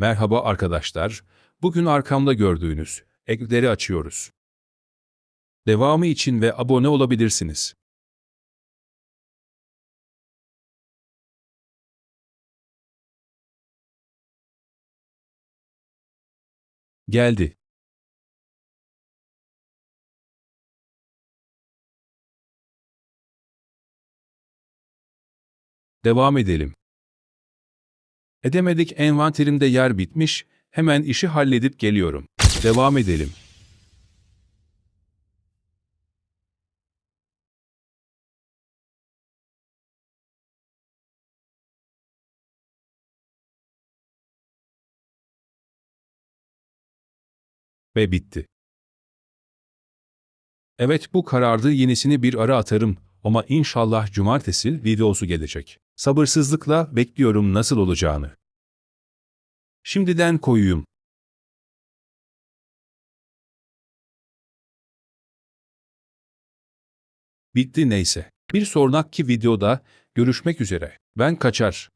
Merhaba arkadaşlar. Bugün arkamda gördüğünüz ekleri açıyoruz. Devamı için ve abone olabilirsiniz. Geldi. Devam edelim. Edemedik envanterimde yer bitmiş, hemen işi halledip geliyorum. Devam edelim. Ve bitti. Evet bu karardı yenisini bir ara atarım ama inşallah cumartesi videosu gelecek. Sabırsızlıkla bekliyorum nasıl olacağını. Şimdiden koyuyum. Bitti neyse. Bir sonraki videoda görüşmek üzere. Ben kaçar.